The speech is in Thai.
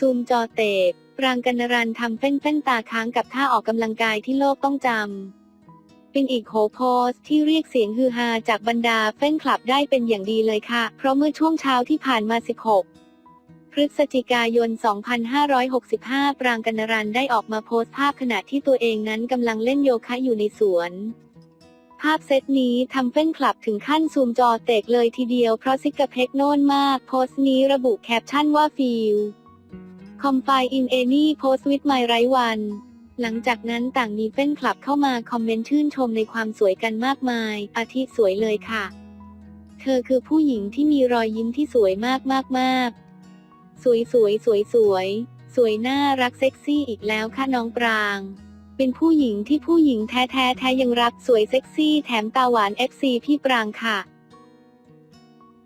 ซูมจอเตกปรางกันนรันทำเฟ้นเฟ้นตาค้างกับท่าออกกำลังกายที่โลกต้องจำ เป็นอีกโหโพสที่เรียกเสียงฮือฮาจากบรรดาแฟนคลับได้เป็นอย่างดีเลยค่ะ เพราะเมื่อช่วงเช้าที่ผ่านมา 16พฤศจิกายน 2565 ปรางกันนรันได้ออกมาโพสต์ภาพขณะที่ตัวเองนั้นกำลังเล่นโยคะอยู่ในสวน ภาพเซตนี้ทำแฟนคลับถึงขั้นซูมจอเตกเลยทีเดียวเพราะซิกกะเพกโน่นมาก โพสต์นี้ระบุแคปชั่นว่าฟีล คอมไฟอินเอนี่โพสต์วิดไมไรวันหลังจากนั้นต่างมีแฟนคลับเข้ามาคอมเมนต์ชื่นชมในความสวยกันมากมาย อาทิสวยเลยค่ะ เธอคือผู้หญิงที่มีรอยยิ้มที่สวยมากมากมากสวยสวยสวยสวย สวยน่ารักเซ็กซี่อีกแล้วค่ะน้องปราง เป็นผู้หญิงที่ผู้หญิงแท้แท้แท้ยังรักสวยเซ็กซี่แถมตาหวาน FC พี่ปรางค่ะ